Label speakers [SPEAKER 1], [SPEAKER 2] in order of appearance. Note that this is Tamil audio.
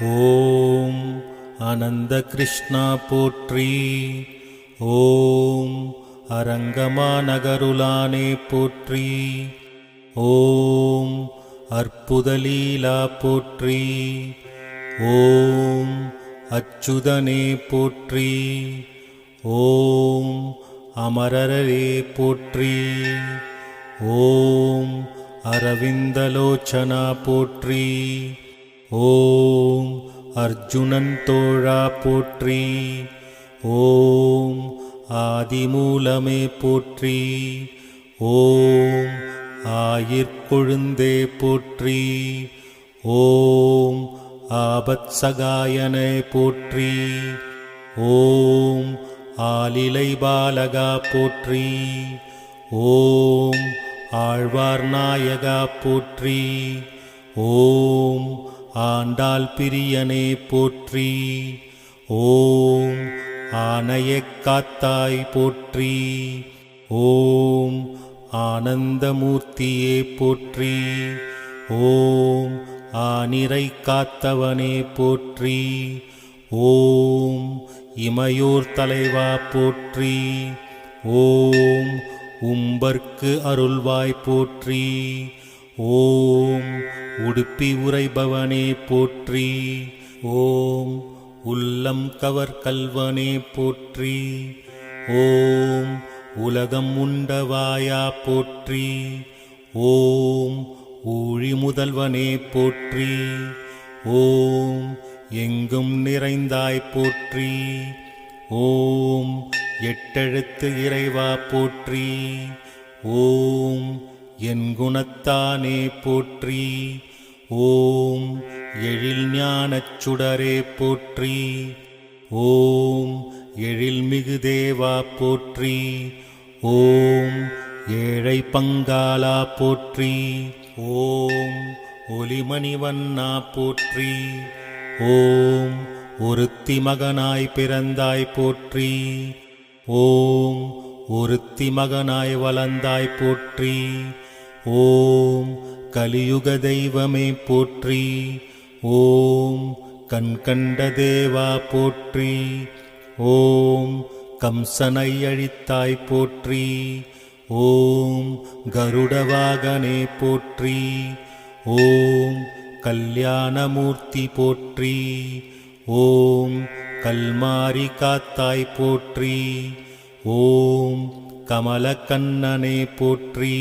[SPEAKER 1] ஓம் அனந்த கிருஷ்ணா போற்றி. ஓம் அரங்கமாநகருளானே போற்றி. ஓம் அற்புதலீலா போற்றி. ஓம் அச்சுதனே போற்றி. ஓம் அமரரே போற்றி. ஓம் அரவிந்தலோச்சனா போற்றி. ஓம் அர்ஜுனன் தோழா போற்றி. ஓம் ஆதிமூலமே போற்றி. ஓம் ஆயிற்கொழுந்தே போற்றி. ஓம் ஆபத் ஆபத்சகாயனை போற்றி. ஓம் ஆலிலை பாலகா போற்றி. ஓம் ஆழ்வார் நாயகா போற்றி. ஓம் ஆண்டாள் பிரியனே போற்றி. ஓம் ஆனைய காத்தாய் போற்றி. ஓம் ஆனந்தமூர்த்தியே போற்றி. ஓம் ஆனிரை காத்தவனே போற்றி. ஓம் இமையோர் தலைவா போற்றி. ஓம் உம்பர்க்கு அருள்வாய் போற்றி. ஓம் உடுப்பி உரைபவனே போற்றி. ஓம் உள்ளம் கவர் கல்வனே போற்றி. ஓம் உலகம் உண்டவாயா போற்றி. ஓம் ஊழி முதல்வனே போற்றி. ஓம் எங்கும் நிறைந்தாய் போற்றி. ஓம் எட்டெழுத்து இறைவா போற்றி. ஓம் என் குணத்தானே போற்றி. ஓம் எழில் ஞானச் சுடரே போற்றி. ஓம் எழில்மிகு தேவா போற்றி. ஓம் ஏழை பங்காளா போற்றி. ஓம் ஒளிமணிவண்ணா போற்றி. ஓம் ஒருத்தி மகனாய் பிறந்தாய் போற்றி. ஓம் ஒருத்தி மகனாய் வளர்ந்தாய் போற்றி. ஓம் கலியுக தெய்வமே போற்றி ஓம் கண்கண்ட தேவா போற்றி ஓம் கம்சனை அழித்தாய் போற்றி ஓம் கருடவாகனே போற்றி ஓம் கல்யாணமூர்த்தி போற்றி ஓம் கல்மாரி காத்தாய் போற்றி ஓம் கமலக்கண்ணனே போற்றி